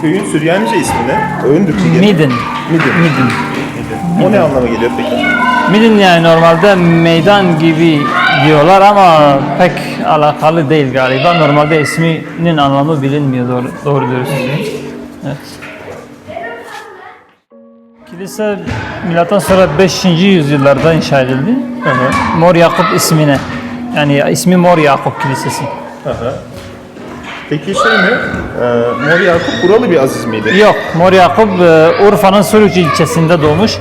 Köyün Süryanice ismi ne? Öğündür ki. Midin. Midin. Midin. O ne anlama geliyor peki? Midin yani normalde meydan gibi diyorlar ama pek alakalı değil galiba. Normalde isminin anlamı bilinmiyor doğru, doğru dürüst. Evet. Kilise milattan sonra 5. yüzyıllarda inşa edildi. Hı hı. Mor Yakup ismine. Yani ismi Mor Yakup Kilisesi. Hı hı. Peki şey mi? Ee, Mor Yakup buralı bir aziz miydi? Yok, Mor Yakup e, Urfa'nın Suruç ilçesinde doğmuş.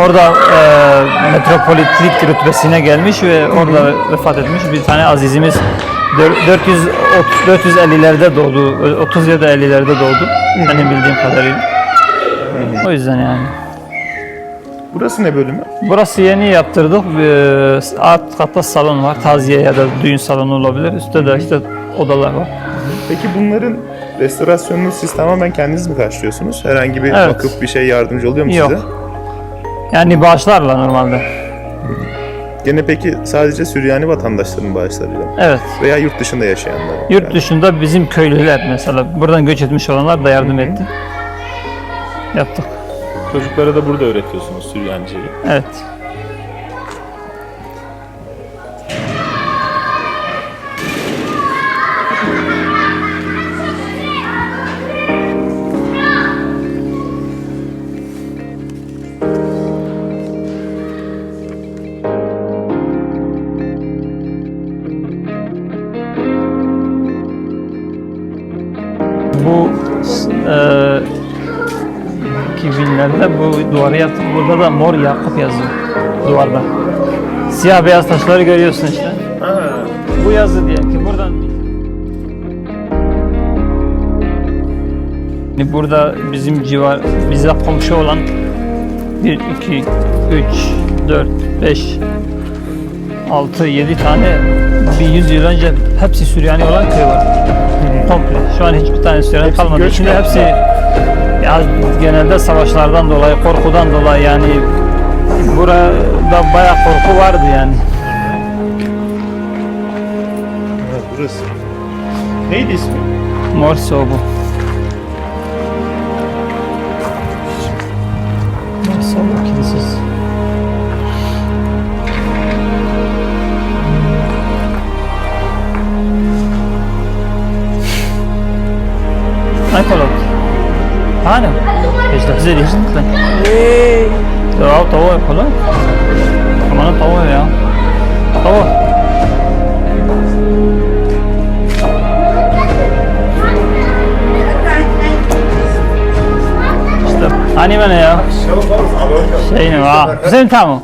Orada e, metropolitlik rütbesine gelmiş ve orada vefat etmiş. Bir tane azizimiz dör- 400 ot- 450'lerde doğdu. 30 ya da 50'lerde doğdu. Benim bildiğim kadarıyla. O yüzden yani. Burası ne bölümü? Burası yeni yaptırdık. E, alt katta salon var. Taziye ya da düğün salonu olabilir. Üstte de işte odalar var. Peki bunların restorasyonunu siz tamamen kendiniz mi karşılıyorsunuz? Herhangi bir Evet. vakıf bir şey yardımcı oluyor mu Yok. size? Yani bağışlarla normalde. Gene peki sadece Süryani vatandaşların bağışlarıyla? Evet. Veya yurt dışında yaşayanlar mı? Yurt Yani dışında bizim köylüler mesela buradan göç etmiş olanlar da yardım etti. Yaptık. Çocuklara da burada öğretiyorsunuz Süryaniceyi. Evet. Bu e, 2000'lerde bu duvarı yaptık. Burada da mor Yakup yazıyor duvarda. Siyah beyaz taşları görüyorsun işte. Bu yazı diyelim ki buradan burada bizim civar bize komşu olan 1 2 3 4 5 6 7 tane bir 100 yıl önce hepsi Süryani olan köy var. Komple. Şu an hiçbir tane Süryani Hepsi kalmadı. göç Şimdi hepsi ya genelde savaşlardan dolayı, korkudan dolayı yani burada bayağı korku vardı yani. Ha, burası. Neydi ismi? Morse o bu. Morse o bu kilisesi. Najkolot. Jest to wzyli, że to To to je kolot. Kemana tahu ya? Tahu. İşte hani bana ya. Şey ne var? Sen tamam.